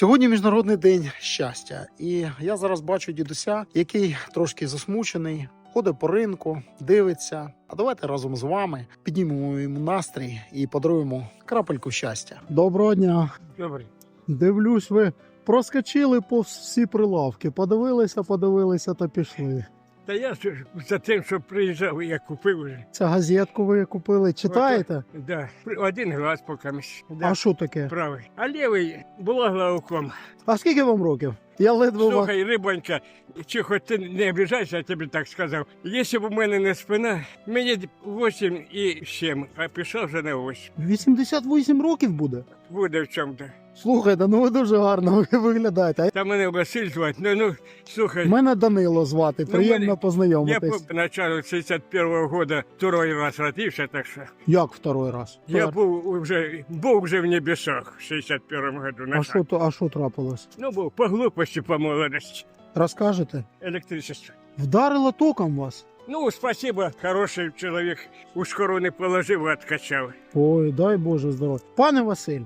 Сьогодні міжнародний день щастя, і я зараз бачу дідуся, який трошки засмучений, ходить по ринку, дивиться. А давайте разом з вами піднімемо йому настрій і подаруємо крапельку щастя. Доброго дня. Добрий. Дивлюсь, ви проскочили по всі прилавки, подивилися, подивилися та пішли. Та я за тим, що приїжджав, я купив вже. Ця газетку ви купили, читаєте? Да. Один глаз поки місь. Да. А що таке? Правий. А лівий була глауком. А скільки вам років? Я ледве. Слухай, рибонька, чи хоч ти не обіжайся, я тобі так сказав. Якщо б у мене не спина, мені 8 і 7, а пішов вже на 8. 88 років буде. Буде в чому-то. Слухайте, ну ви дуже гарно виглядаєте. Та мене Василь звати. Ну, ну, слухай, Мене Данило звати. Ну, Приємно мене- я познайомитись. по началу 61-го года второй раз родився, так що Як второй раз? я Так. був вже, був вже в небесах в 61-му году. А що то, а що трапилось? Ну, був по глупості, по молодості. Розкажете? Електричество. Вдарило током вас? Ну, спасибо, хороший чоловік у шкору не положив, а откачав. Ой, дай Боже здоров'я. Пане Василь,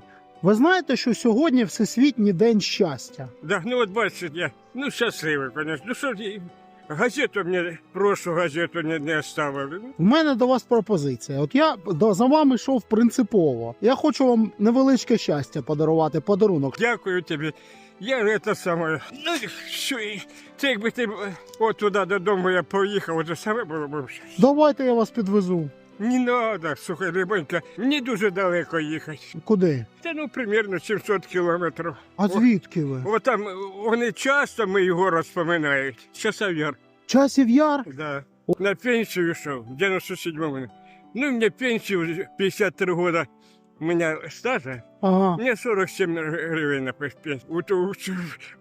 ви знаєте, що сьогодні Всесвітній день щастя? Да, ну от бачите, я ну щасливий, конечно. Ну що ж, газету мені, прошу газету не, не оставили. У мене до вас пропозиція. От я до, за вами йшов принципово. Я хочу вам невеличке щастя подарувати, подарунок. Дякую тобі. Я це саме. Ну, що, це якби ти от туди додому я поїхав, це саме було б. Давайте я вас підвезу. Не надо, слухай, рибонька, мені дуже далеко їхати. Куди? Та ну, примерно 700 кілометрів. А звідки ви? О, там вони часто ми його розпоминають. Часов яр. Часів яр? Да. На пенсію йшов в 97-му. Ну, мені пенсію уже 53 года у меня стажа. Ага. Мне 47 гривен на пенсию. У, у,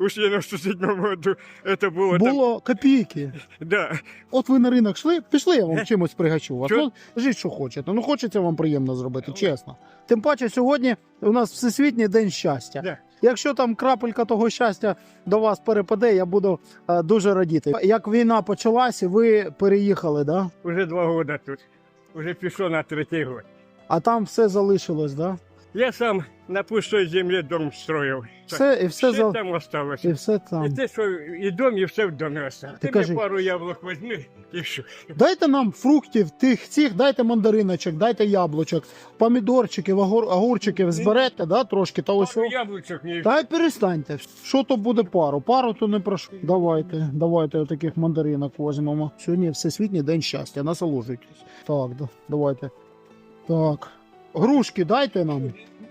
у 97 году это было... там- Було копійки. да. От ви на ринок йшли, пішли, я вам чимось пригачу вас. Чо? Ну, кажіть, що хочете. Ну, хочеться вам приємно зробити, чесно. Тим паче, сьогодні у нас Всесвітній день щастя. Да. Якщо там крапелька того щастя до вас перепаде, я буду е, дуже радіти. Як війна почалася, ви переїхали, да? Уже два года тут. Уже пішов на третій год. А там все залишилось, да? Я сам на пустой земле дом строил. Все, і все, Все за... там осталось. і все І те, що і дом, і все в домі осталось. Ти Ти кажи. мені пару яблук возьми, і все. Дайте нам фруктів, тих цих, дайте мандариночок, дайте яблучок, помідорчиків, огур, огурчиків зберете, да, трошки, та ось. Пару яблучок не Та й перестаньте. Що то буде пару? Пару то не прошу. Давайте, давайте отаких мандаринок візьмемо. Сьогодні Всесвітній день щастя, насолоджуйтесь. Так, да, давайте. Так. Грушки дайте нам.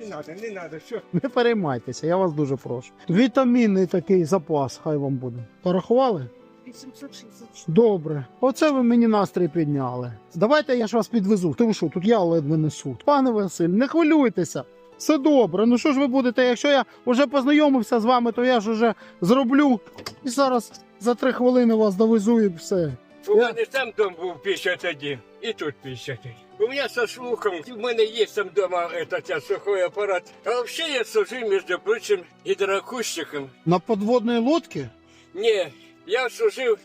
Не надо, не надо, все. Не переймайтеся, я вас дуже прошу. Вітамінний такий запас, хай вам буде. Порахували? 866. Добре. Оце ви мені настрій підняли. Давайте я ж вас підвезу. Ти що, тут я ледве несу. Пане Василь, не хвилюйтеся. Все добре. Ну що ж ви будете? Якщо я вже познайомився з вами, то я ж уже зроблю. І зараз за три хвилини вас довезу і все. У мене там дом був 51, і тут 51. У мене со слухом, у мене є там дома этот, сухой апарат. А взагалі я служив, між прочим, гідроакустиком. На подводній лодці? Ні, я служив,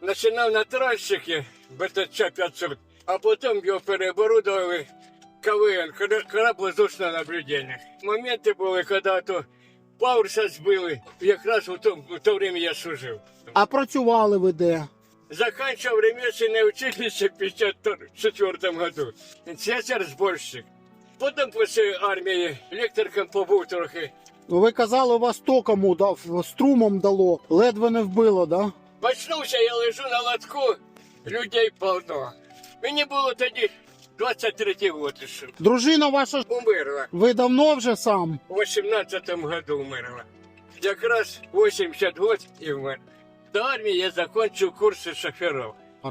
починав на тральщики БТЧ 500, а потім його переоборудували КВН, корабль воздушного наблюдення. Моменти були, коли то Паурса збили, якраз у то, в то время я служив. А працювали ви де? Заканчивал ремесленное училище в 54 году. Слесарь-сборщик. Потом после армии лекторком побув трохи. Ви казали, вас током удав, струмом дало, ледве не вбило, да? Почнувся, я лежу на лотку, людей полно. Мені було тоді 23 год ще. Дружина ваша Умерла. ви давно вже сам. В 18 году умерла. Якраз 80 год і вмер. До армії я закончив курси шоферів.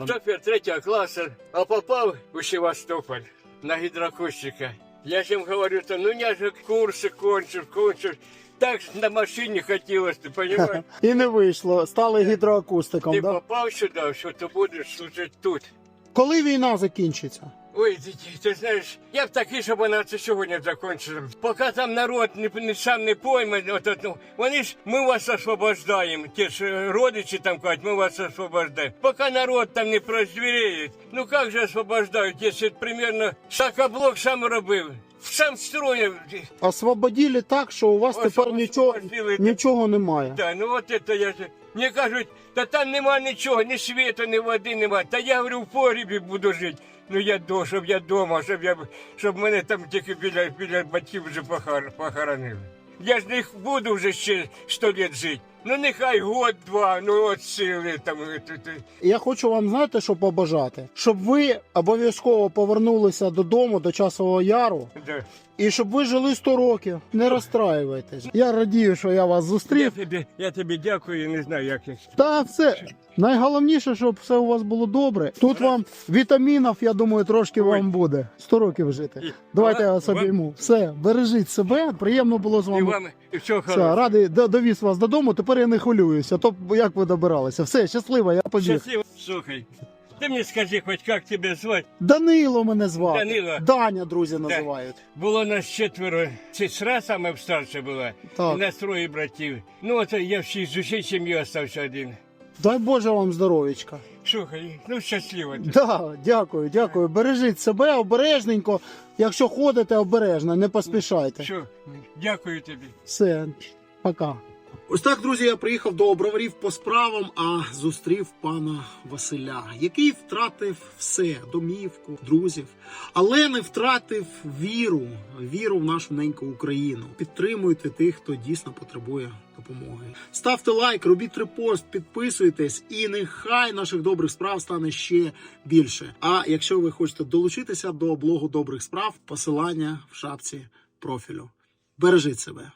Шофер третього класу, а попав у Севастополь на гидроакустика. Я ж їм говорю, то ну я же курси кончив, кончив. Так на машині хотілося, ти розумієш? І не вийшло, стали гідроакустиком, Ти да? попав сюди, що ти будеш служити тут. Коли війна закінчиться? Ой, ти, ти знаєш, я б такий, щоб вона це сьогодні закінчила. Поки там народ не, не сам не пойме, от, от, ну, вони ж ми вас освобождаємо. Ті ж е, родичі там кажуть, ми вас освобождаємо. Поки народ там не прозвіряє, ну як же освобождають, якщо примерно шакоблок сам робив, сам строїв. Освободили так, що у вас Ось тепер нічого, нічого немає. Да, ну от це я же. Мені кажуть, та там нема нічого, ні світу, ні води нема. Та я говорю, в погрібі буду жити. Ну я до, щоб я дома, щоб я щоб мене там тільки біля, біля батьків вже похор, похоронили. Я ж не буду вже ще сто літ жити. Ну нехай год-два, ну от сили там. е. Я хочу вам знаєте, що побажати, щоб ви обов'язково повернулися додому до часового яру, Да. І щоб ви жили 100 років. Не розстраювайтесь. Я радію, що я вас Я зустрів. тобі, я тобі дякую, не знаю, як я. Та все. Найголовніше, щоб все у вас було добре. Тут вам вітамінів, я думаю, трошки вам буде. 100 років жити. Давайте я вас обійму. Все, бережіть себе. Приємно було з вами. вам і всього Все, хорошого. радий до- довіз вас додому. Тепер я не хвилююся. То як ви добиралися? Все, щасливо, я побіг. Щасливо. Слухай, ти мені скажи, хоч як тебе звати? Данило мене звати. Данило. Даня, друзі, називають. Було нас четверо. Сестра саме старша була. Так. У нас троє братів. Ну, от я всі з усією сім'єю остався один. Дай Боже вам здоров'ячка. Слухай, ну щасливо. Да, дякую, дякую. Бережіть себе обережненько. Якщо ходите обережно, не поспішайте. Що, дякую тобі. Все, пока. Ось так, друзі, я приїхав до броварів по справам, а зустрів пана Василя, який втратив все: домівку, друзів, але не втратив віру, віру в нашу неньку Україну. Підтримуйте тих, хто дійсно потребує допомоги. Ставте лайк, робіть репост, підписуйтесь, і нехай наших добрих справ стане ще більше. А якщо ви хочете долучитися до блогу добрих справ, посилання в шапці профілю. Бережіть себе.